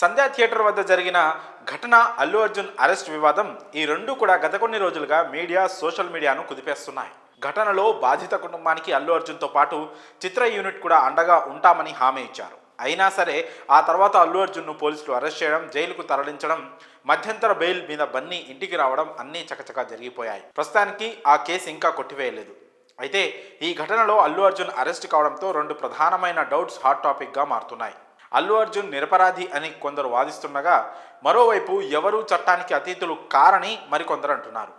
సంధ్యా theatre వద్ద జరిగిన ఘటన అల్లు అర్జున్ అరెస్ట్ వివాదం ఈ రెండు కూడా గత కొన్ని రోజులుగా మీడియా సోషల్ మీడియాను కుదిపేస్తున్నాయి. ఘటనలో బాధిత కుటుంబానికి అల్లు అర్జున్తో పాటు చిత్ర యూనిట్ కూడా అండగా ఉంటామని హామీ ఇచ్చారు. అయినా సరే ఆ తర్వాత అల్లు అర్జున్ను పోలీసులు అరెస్ట్ చేయడం జైలుకు తరలించడం మధ్యంతర బెయిల్ మీద బన్నీ ఇంటికి రావడం అన్నీ చకచకా జరిగిపోయాయి. ప్రస్తుతానికి ఆ కేసు ఇంకా కొట్టివేయలేదు. అయితే ఈ ఘటనలో అల్లు అర్జున్ అరెస్ట్ కావడంతో రెండు ప్రధానమైన డౌట్స్ హాట్ టాపిక్గా మారుతున్నాయి. అల్లు అర్జున్ నిరపరాధి అని కొందరు వాదిస్తుండగా మరోవైపు ఎవరూ చట్టానికి అతీతులు కారని మరికొందరు అంటున్నారు.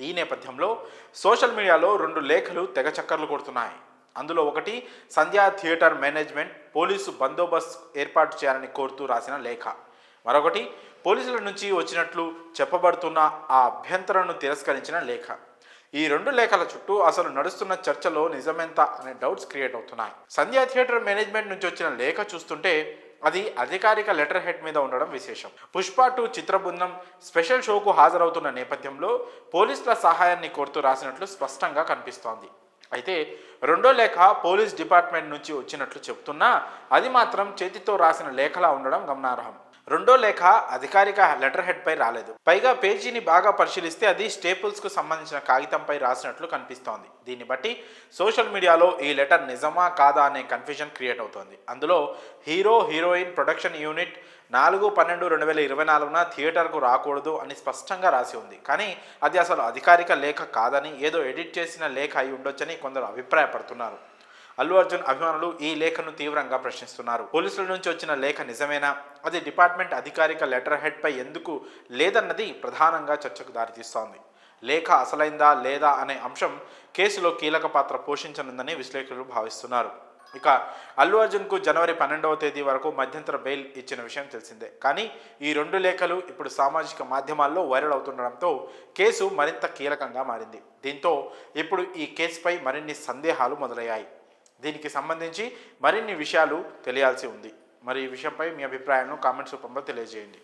ఈ నేపథ్యంలో సోషల్ మీడియాలో రెండు లేఖలు తెగ చక్కర్లు కొడుతున్నాయి. అందులో ఒకటి సంధ్యా థియేటర్ మేనేజ్మెంట్ పోలీసు బందోబస్తు ఏర్పాటు చేయాలని కోరుతూ రాసిన లేఖ. మరొకటి పోలీసుల నుంచి వచ్చినట్లు చెప్పబడుతున్న ఆ అభ్యంతరను తిరస్కరించిన లేఖ. ఈ రెండు లేఖల చుట్టూ అసలు నడుస్తున్న చర్చలో నిజమెంత అనే డౌట్స్ క్రియేట్ అవుతున్నాయి. సంధ్యా థియేటర్ మేనేజ్మెంట్ నుంచి వచ్చిన లేఖ చూస్తుంటే అది అధికారిక లెటర్ హెడ్ మీద ఉండడం విశేషం. పుష్ప టూ చిత్ర బృందం స్పెషల్ షోకు హాజరవుతున్న నేపథ్యంలో పోలీసుల సహాయాన్ని కోరుతూ రాసినట్లు స్పష్టంగా కనిపిస్తోంది. అయితే రెండో లేఖ పోలీస్ డిపార్ట్మెంట్ నుంచి వచ్చినట్లు చెబుతున్నా అది మాత్రం చేతితో రాసిన లేఖలా ఉండడం గమనార్హం. రెండో లేఖ అధికారిక లెటర్ హెడ్ పై రాలేదు. పైగా పేజీని బాగా పరిశీలిస్తే అది స్టేపుల్స్కు సంబంధించిన కాగితంపై రాసినట్లు కనిపిస్తోంది. దీన్ని బట్టి సోషల్ మీడియాలో ఈ లెటర్ నిజమా కాదా అనే కన్ఫ్యూజన్ క్రియేట్ అవుతోంది. అందులో హీరో హీరోయిన్ ప్రొడక్షన్ యూనిట్ నాలుగు పన్నెండు రెండు వేల ఇరవై నాలుగున థియేటర్కు రాకూడదు అని స్పష్టంగా రాసి ఉంది. కానీ అది అసలు అధికారిక లేఖ కాదని ఏదో ఎడిట్ చేసిన లేఖ అయి ఉండొచ్చని కొందరు అభిప్రాయపడుతున్నారు. అల్లు అర్జున్ అభిమానులు ఈ లేఖను తీవ్రంగా ప్రశ్నిస్తున్నారు. పోలీసుల నుంచి వచ్చిన లేఖ నిజమేనా? అది డిపార్ట్మెంట్ అధికారిక లెటర్ హెడ్ పై ఎందుకు లేదన్నది ప్రధానంగా చర్చకు దారితీస్తోంది. లేఖ అసలైందా లేదా అనే అంశం కేసులో కీలక పాత్ర పోషించనుందని విశ్లేషకులు భావిస్తున్నారు. ఇక అల్లు అర్జున్కు జనవరి పన్నెండవ తేదీ వరకు మధ్యంతర బెయిల్ ఇచ్చిన విషయం తెలిసిందే. కానీ ఈ రెండు లేఖలు ఇప్పుడు సామాజిక మాధ్యమాల్లో వైరల్ అవుతుండడంతో కేసు మరింత కీలకంగా మారింది. దీంతో ఇప్పుడు ఈ కేసుపై మరిన్ని సందేహాలు మొదలయ్యాయి. దీనికి సంబంధించి మరిన్ని విషయాలు తెలియాల్సి ఉంది. మరి ఈ విషయంపై మీ అభిప్రాయాలను కామెంట్స్ రూపంలో తెలియజేయండి.